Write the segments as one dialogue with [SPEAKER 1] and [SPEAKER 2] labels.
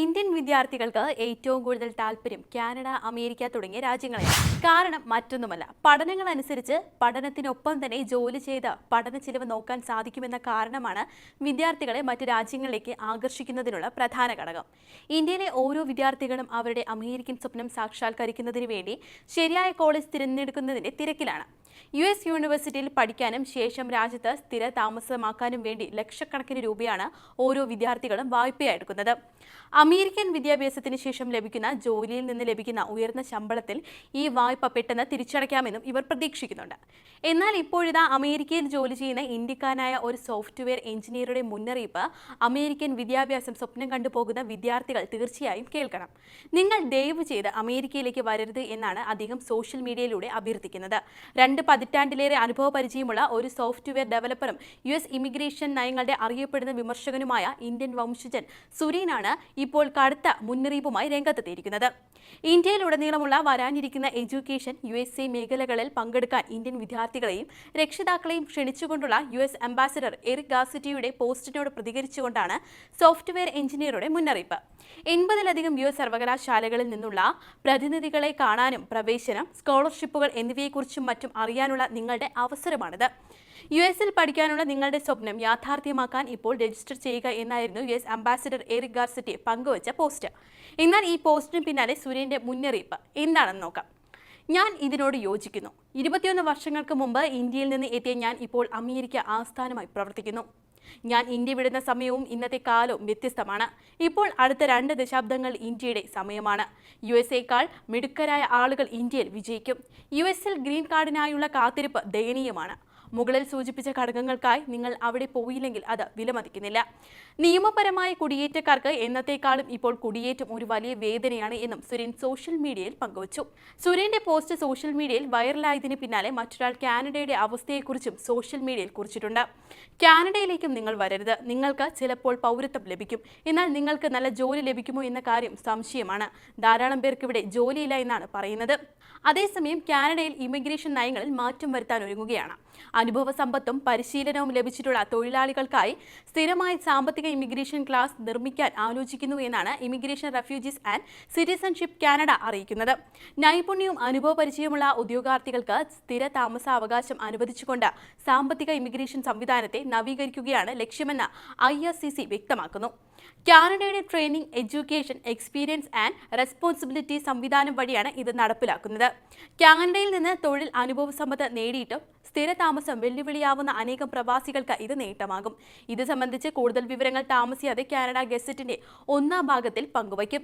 [SPEAKER 1] Indian വിദ്യാർത്ഥികൾക്ക് ഏറ്റവും കൂടുതൽ താല്പര്യം കാനഡ അമേരിക്ക തുടങ്ങിയ രാജ്യങ്ങളെയാണ് കാരണം മറ്റൊന്നുമല്ല. പഠനങ്ങൾ അനുസരിച്ച് പഠനത്തിനൊപ്പം തന്നെ ജോലി ചെയ്ത് പഠന ചിലവ് നോക്കാൻ സാധിക്കുമെന്ന കാരണമാണ് വിദ്യാർത്ഥികളെ മറ്റു രാജ്യങ്ങളിലേക്ക് ആകർഷിക്കുന്നതിനുള്ള പ്രധാന ഘടകം. ഇന്ത്യയിലെ ഓരോ വിദ്യാർത്ഥികളും അവരുടെ അമേരിക്കൻ സ്വപ്നം സാക്ഷാത്കരിക്കുന്നതിന് വേണ്ടി ശരിയായ കോളേജ് തിരഞ്ഞെടുക്കുന്നതിന്റെ തിരക്കിലാണ്. യു എസ് യൂണിവേഴ്സിറ്റിയിൽ പഠിക്കാനും ശേഷം രാജ്യത്ത് സ്ഥിര താമസമാക്കാനും വേണ്ടി ലക്ഷക്കണക്കിന് രൂപയാണ് ഓരോ വിദ്യാർത്ഥികളും വായ്പയായെടുക്കുന്നത് അമേരിക്കൻ വിദ്യാഭ്യാസത്തിന് ശേഷം ലഭിക്കുന്ന ജോലിയിൽ നിന്ന് ലഭിക്കുന്ന ഉയർന്ന ശമ്പളത്തിൽ ഈ വായ്പ പെട്ടെന്ന് തിരിച്ചടയ്ക്കാമെന്നും ഇവർ പ്രതീക്ഷിക്കുന്നുണ്ട്. എന്നാൽ ഇപ്പോഴിതാ അമേരിക്കയിൽ ജോലി ചെയ്യുന്ന ഇന്ത്യക്കാരനായ ഒരു സോഫ്റ്റ്വെയർ എഞ്ചിനീയറുടെ മുന്നറിയിപ്പ് അമേരിക്കൻ വിദ്യാഭ്യാസം സ്വപ്നം കണ്ടുപോകുന്ന വിദ്യാർത്ഥികൾ തീർച്ചയായും കേൾക്കണം. നിങ്ങൾ ദയവ് ചെയ്ത് അമേരിക്കയിലേക്ക് വരരുത് എന്നാണ് അദ്ദേഹം സോഷ്യൽ മീഡിയയിലൂടെ അഭ്യർത്ഥിക്കുന്നത്. രണ്ട് പതിറ്റാണ്ടിലേറെ അനുഭവ പരിചയമുള്ള ഒരു സോഫ്റ്റ്വെയർ ഡെവലപ്പറും യു എസ് ഇമിഗ്രേഷൻ നയങ്ങളുടെ അറിയപ്പെടുന്ന വിമർശകനുമായ ഇന്ത്യൻ വംശജൻ സുരീനാണ് ഇപ്പോൾ കടുത്ത മുന്നറിയിപ്പുമായി രംഗത്തെത്തിയിരിക്കുന്നത്. ഇന്ത്യയിലുടനീളമുള്ള വരാനിരിക്കുന്ന എഡ്യൂക്കേഷൻ യു എസ് എ മേഖലകളിൽ പങ്കെടുക്കാൻ ഇന്ത്യൻ വിദ്യാർത്ഥികളെയും രക്ഷിതാക്കളെയും ക്ഷണിച്ചുകൊണ്ടുള്ള യു എസ് അംബാസിഡർ എറിക് ഗാസിറ്റിയുടെ പോസ്റ്റിനോട് പ്രതികരിച്ചുകൊണ്ടാണ് സോഫ്റ്റ്വെയർ എഞ്ചിനീയറുടെ മുന്നറിയിപ്പ്. എൺപതിലധികം യു എസ് സർവകലാശാലകളിൽ നിന്നുള്ള പ്രതിനിധികളെ കാണാനും പ്രവേശനം സ്കോളർഷിപ്പുകൾ എന്നിവയെക്കുറിച്ചും മറ്റും അറിയാനുള്ള നിങ്ങളുടെ അവസരമാണിത്. യു എസിൽ പഠിക്കാനുള്ള നിങ്ങളുടെ സ്വപ്നം യാഥാർത്ഥ്യമാക്കാൻ ഇപ്പോൾ രജിസ്റ്റർ ചെയ്യുക എന്നായിരുന്നു U S ambassador Eric Garcetti പങ്കുവച്ച പോസ്റ്റ്. എന്നാൽ ഈ പോസ്റ്റിന് പിന്നാലെ സുരേന്റെ മുന്നറിയിപ്പ്. എന്താണെന്ന് നോക്കാം. ഞാൻ ഇതിനോട് യോജിക്കുന്നു. ഇരുപത്തിയൊന്ന് വർഷങ്ങൾക്ക് മുമ്പ് ഇന്ത്യയിൽ നിന്ന് എത്തിയ ഞാൻ ഇപ്പോൾ അമേരിക്ക ആസ്ഥാനമായി പ്രവർത്തിക്കുന്നു. ഞാൻ ഇന്ത്യ വിടുന്ന സമയവും ഇന്നത്തെ കാലവും വ്യത്യസ്തമാണ്. ഇപ്പോൾ അടുത്ത രണ്ട് ദശാബ്ദങ്ങൾ ഇന്ത്യയുടെ സമയമാണ്. യു എസ് എക്കാൾ മിടുക്കരായ ആളുകൾ ഇന്ത്യയിൽ വിജയിക്കും. യു എസിൽ ഗ്രീൻ കാർഡിനായുള്ള കാത്തിരിപ്പ് ദയനീയമാണ്. മുകളിൽ സൂചിപ്പിച്ച ഘടകങ്ങൾക്കായി നിങ്ങൾ അവിടെ പോയില്ലെങ്കിൽ അത് വിലമതിക്കുന്നില്ല. നിയമപരമായ കുടിയേറ്റക്കാർക്ക് എന്നത്തേക്കാളും ഇപ്പോൾ കുടിയേറ്റം ഒരു വലിയ വേദനയാണ് എന്നും സുരേൻ സോഷ്യൽ മീഡിയയിൽ പങ്കുവച്ചു. സുരേന്റെ പോസ്റ്റ് സോഷ്യൽ മീഡിയയിൽ വൈറലായതിന് പിന്നാലെ മറ്റൊരാൾ കാനഡയുടെ അവസ്ഥയെക്കുറിച്ചും സോഷ്യൽ മീഡിയയിൽ കുറിച്ചിട്ടുണ്ട്. കാനഡയിലേക്കും നിങ്ങൾ വരരുത്. നിങ്ങൾക്ക് ചിലപ്പോൾ പൗരത്വം ലഭിക്കും. എന്നാൽ നിങ്ങൾക്ക് നല്ല ജോലി ലഭിക്കുമോ എന്ന കാര്യം സംശയമാണ്. ധാരാളം പേർക്ക് ഇവിടെ ജോലിയില്ല എന്നാണ് പറയുന്നത്. അതേസമയം കാനഡയിൽ ഇമിഗ്രേഷൻ നയങ്ങളിൽ മാറ്റം വരുത്താൻ ഒരുങ്ങുകയാണ്. അനുഭവ സമ്പത്തും പരിശീലനവും ലഭിച്ചിട്ടുള്ള തൊഴിലാളികൾക്കായി സ്ഥിരമായ സാമ്പത്തിക ഇമിഗ്രേഷൻ ക്ലാസ് നിർമ്മിക്കാൻ ആലോചിക്കുന്നു എന്നാണ് immigration refugees and citizenship Canada അറിയിക്കുന്നത്. നൈപുണ്യവും അനുഭവ പരിചയമുള്ള ഉദ്യോഗാർത്ഥികൾക്ക് സ്ഥിര താമസാവകാശം അനുവദിച്ചുകൊണ്ട് സാമ്പത്തിക ഇമിഗ്രേഷൻ സംവിധാനത്തെ നവീകരിക്കുകയാണ് ലക്ഷ്യമെന്ന് ഐ വ്യക്തമാക്കുന്നു. കാനഡയുടെ training education experience and responsibility സംവിധാനം വഴിയാണ് ഇത് നടപ്പിലാക്കുന്നത്. കാനഡയിൽ നിന്ന് തൊഴിൽ അനുഭവ സമ്പത്ത് നേടിയിട്ടും സ്ഥിരതാമസം വെല്ലുവിളിയാവുന്ന അനേകം പ്രവാസികൾക്ക് ഇത് നേട്ടമാകും. ഇത് സംബന്ധിച്ച് കൂടുതൽ വിവരങ്ങൾ താമസിയാതെ കാനഡ ഗസറ്റിന്റെ ഒന്നാം ഭാഗത്തിൽ പങ്കുവയ്ക്കും.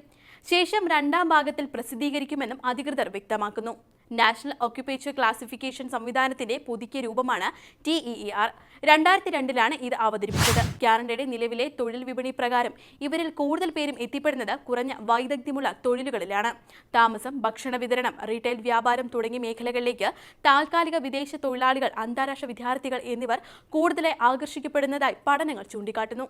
[SPEAKER 1] ശേഷം രണ്ടാം ഭാഗത്തിൽ പ്രസിദ്ധീകരിക്കുമെന്നും അധികൃതർ വ്യക്തമാക്കുന്നു. നാഷണൽ ഓക്യുപേച്ചർ ക്ലാസിഫിക്കേഷൻ സംവിധാനത്തിന്റെ പുതുക്കിയ രൂപമാണ് ടി ഇ ഇ ആർ. രണ്ടായിരത്തി രണ്ടിലാണ് ഇത് അവതരിപ്പിച്ചത്. കാനഡയുടെ നിലവിലെ തൊഴിൽ വിപണി പ്രകാരം ഇവരിൽ കൂടുതൽ പേരും എത്തിപ്പെടുന്നത് കുറഞ്ഞ വൈദഗ്ധ്യമുള്ള തൊഴിലുകളിലാണ്. താമസം ഭക്ഷണ വിതരണം റീറ്റെയിൽ വ്യാപാരം തുടങ്ങിയ മേഖലകളിലേക്ക് താൽക്കാലിക വിദേശ തൊഴിലാളികൾ അന്താരാഷ്ട്ര വിദ്യാർത്ഥികൾ എന്നിവർ കൂടുതലായി ആകർഷിക്കപ്പെടുന്നതായി പഠനങ്ങൾ ചൂണ്ടിക്കാട്ടുന്നു.